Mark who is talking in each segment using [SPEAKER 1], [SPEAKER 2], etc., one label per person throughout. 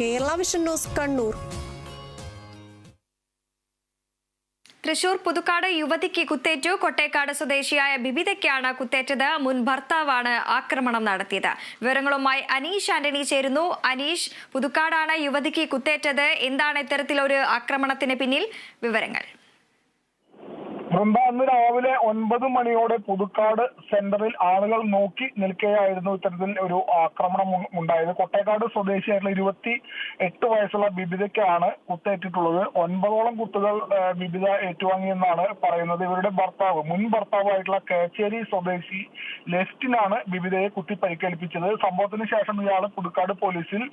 [SPEAKER 1] Kerala vision news Kannur.
[SPEAKER 2] Thrissur Puthukkad യുവതിക്ക് കുത്തേറ്റു. കൊട്ടേക്കാട് സ്വദേശിയായ ബിബിതയ്ക്കാണ് കുത്തേറ്റത്. മുൻ ഭർത്താവാണ് ആക്രമണം നടത്തിയത്. വിവരങ്ങളുമായി അനീഷ് ആന്റണി ചേരുന്നു. അനീഷ് പുതുക്കാടാണ് യുവതിക്ക് കുത്തേറ്റത്. എന്താണ് ഇത്തരത്തിലൊരു ആക്രമണത്തിന് പിന്നിൽ വിവരങ്ങൾ?
[SPEAKER 3] വൃന്ദ അന്ന് രാവിലെ ഒൻപത് മണിയോടെ പുതുക്കാട് സെന്ററിൽ ആളുകൾ നോക്കി നിൽക്കുകയായിരുന്നു ഇത്തരത്തിൽ ഒരു ആക്രമണം ഉണ്ടായത്. കൊട്ടേക്കാട് സ്വദേശിയായിട്ടുള്ള ഇരുപത്തി എട്ട് വയസ്സുള്ള ബിബിതയ്ക്കാണ് കുത്തേറ്റിട്ടുള്ളത്. ഒൻപതോളം കുത്തുകൾ ബിബിത ഏറ്റുവാങ്ങിയെന്നാണ് പറയുന്നത്. ഇവരുടെ ഭർത്താവ് മുൻ ഭർത്താവായിട്ടുള്ള കേച്ചേരി സ്വദേശി ലെഫ്റ്റിനാണ് ബിബിതയെ കുത്തി പരിക്കേൽപ്പിച്ചത് സംഭവത്തിന് ശേഷം ഇയാൾ പുതുക്കാട് പോലീസിൽ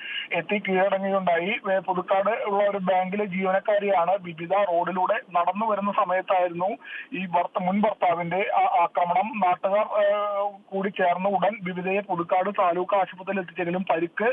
[SPEAKER 3] എത്തി കീഴടങ്ങുകയുണ്ടായി. പുതുക്കാട് ഉള്ള ഒരു ബാങ്കിലെ ജീവനക്കാരിയാണ് ബിബിത. റോഡിലൂടെ നടന്നു വരുന്ന സമയത്തായിരുന്നു ഈ ഭർത്ത മുൻ ഭർത്താവിന്റെ ആക്രമണം നാട്ടുകാർ കൂടി ചേർന്ന ഉടൻ വിവിധയെ പുതുക്കാട് താലൂക്ക് ആശുപത്രിയിൽ എത്തിച്ചെങ്കിലും പരിക്ക്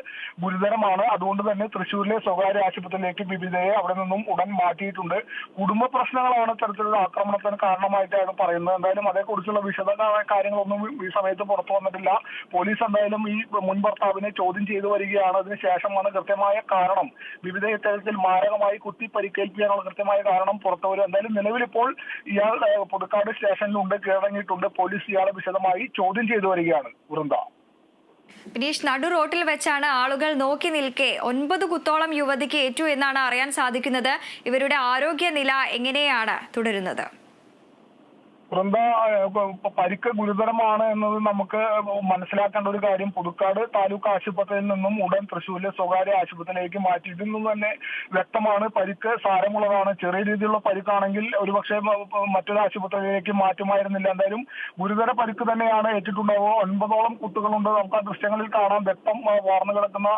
[SPEAKER 3] ഗുരുതരമാണ്. അതുകൊണ്ട് തന്നെ തൃശൂരിലെ സ്വകാര്യ ആശുപത്രിയിലേക്ക് വിവിധയെ അവിടെ നിന്നും ഉടൻ മാറ്റിയിട്ടുണ്ട്. കുടുംബ പ്രശ്നങ്ങളാണ് ഇത്തരത്തിലുള്ള ആക്രമണത്തിന് കാരണമായിട്ടാണ് പറയുന്നത്. എന്തായാലും അതേക്കുറിച്ചുള്ള വിശദമായ കാര്യങ്ങളൊന്നും ഈ സമയത്ത് പുറത്തു വന്നിട്ടില്ല. പോലീസ് എന്തായാലും ഈ മുൻ ഭർത്താവിനെ ചോദ്യം ചെയ്തു വരികയാണ്. അതിനുശേഷമാണ് കൃത്യമായ കാരണം. വിവിധ ഇത്തരത്തിൽ മാരകമായി കുത്തി പരിക്കേൽപ്പിക്കാനുള്ള കൃത്യമായ കാരണം പുറത്തു വരും എന്തായാലും നിലവിലിപ്പോൾ ഇയാൾ ഏഹ്, പുതുക്കാട് സ്റ്റേഷനിലുണ്ട് കീഴടങ്ങിയിട്ടുണ്ട് പോലീസ് ഇയാളെ വിശദമായി ചോദ്യം ചെയ്തു വരികയാണ്. വൃന്ദ
[SPEAKER 2] ബിനീഷ് നടു റോട്ടിൽ വെച്ചാണ് ആളുകൾ നോക്കി നിൽക്കെ. ഒൻപത് കുത്തോളം യുവതിക്ക് ഏറ്റു എന്നാണ് അറിയാൻ സാധിക്കുന്നത്. ഇവരുടെ ആരോഗ്യനില എങ്ങനെയാണ് തുടരുന്നത്?
[SPEAKER 3] വൃന്ദ പരിക്ക് ഗുരുതരമാണ് എന്നത് നമുക്ക് മനസ്സിലാക്കേണ്ട ഒരു കാര്യം. പുതുക്കാട് താലൂക്ക് ആശുപത്രിയിൽ നിന്നും ഉടൻ തൃശ്ശൂരിലെ സ്വകാര്യ ആശുപത്രിയിലേക്ക് മാറ്റി ഇതിൽ നിന്ന് തന്നെ വ്യക്തമാണ്. പരിക്ക് സാരമുള്ളതാണ്. ചെറിയ രീതിയിലുള്ള പരിക്കാണെങ്കിൽ ഒരുപക്ഷെ മറ്റൊരു ആശുപത്രിയിലേക്ക് മാറ്റുമായിരുന്നില്ല. എന്തായാലും ഗുരുതര പരിക്ക് തന്നെയാണ് ഏറ്റിട്ടുണ്ടാവുക. ഒൻപതോളം കുട്ടികളുണ്ട്. നമുക്ക് ആ ദൃശ്യങ്ങളിൽ കാണാം. വ്യക്തം വാർന്നു കിടക്കുന്ന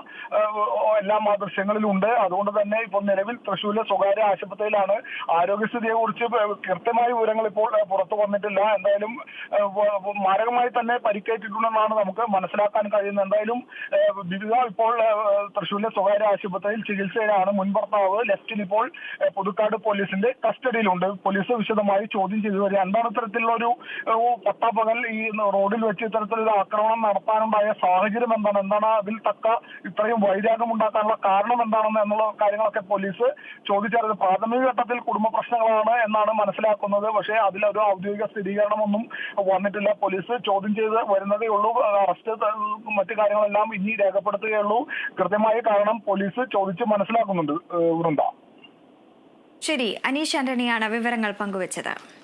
[SPEAKER 3] എല്ലാം ആ ദൃശ്യങ്ങളിലുണ്ട്. അതുകൊണ്ട് തന്നെ ഇപ്പോൾ നിലവിൽ തൃശ്ശൂരിലെ സ്വകാര്യ ആശുപത്രിയിലാണ് ആരോഗ്യസ്ഥിതിയെ കുറിച്ച് കൃത്യമായ വിവരങ്ങൾ ഇപ്പോൾ പുറത്തു വന്നിട്ടില്ല. എന്തായാലും മാരകമായി തന്നെ പരിക്കേറ്റിട്ടുണ്ടെന്നാണ് നമുക്ക് മനസ്സിലാക്കാൻ കഴിയുന്നത്. എന്തായാലും വിവിധ ഇപ്പോൾ തൃശ്ശൂരിലെ സ്വകാര്യ ആശുപത്രിയിൽ ചികിത്സയിലാണ്. മുൻ ഭർത്താവ് ലെഫ്റ്റിൽ ഇപ്പോൾ പുതുക്കാട് പോലീസിന്റെ കസ്റ്റഡിയിലുണ്ട്. പോലീസ് വിശദമായി ചോദ്യം ചെയ്തു വരിക എന്താണ് ഇത്തരത്തിലുള്ള ഒരു ഈ റോഡിൽ വെച്ച് ഇത്തരത്തിലൊരു ആക്രമണം നടത്താനുണ്ടായ സാഹചര്യം എന്താണ്? എന്താണ് അതിൽ തക്ക ഇത്രയും വൈരാഗ്യം ഉണ്ടാക്കാനുള്ള കാരണം എന്താണെന്ന് എന്നുള്ള കാര്യങ്ങളൊക്കെ പോലീസ് ചോദിച്ചറിഞ്ഞത് പ്രാഥമിക ഘട്ടത്തിൽ കുടുംബ പ്രശ്നങ്ങളാണ് എന്നാണ് മനസ്സിലാക്കുന്നത്. പക്ഷേ അതിലൊരു ഔദ്യോഗിക സ്ഥിരീകരണമൊന്നും വന്നിട്ടില്ല. പോലീസ് ചോദ്യം ചെയ്ത് വരുന്നതേ ഉള്ളൂ. അറസ്റ്റ് മറ്റു കാര്യങ്ങളെല്ലാം ഇനി രേഖപ്പെടുത്തുകയുള്ളൂ. കൃത്യമായ കാരണം പോലീസ് ചോദിച്ച് മനസ്സിലാക്കുന്നുണ്ട് വൃന്ദ.
[SPEAKER 2] ശരി അനീഷ് ആന്റണിയാണ് വിവരങ്ങൾ പങ്കുവച്ചത്.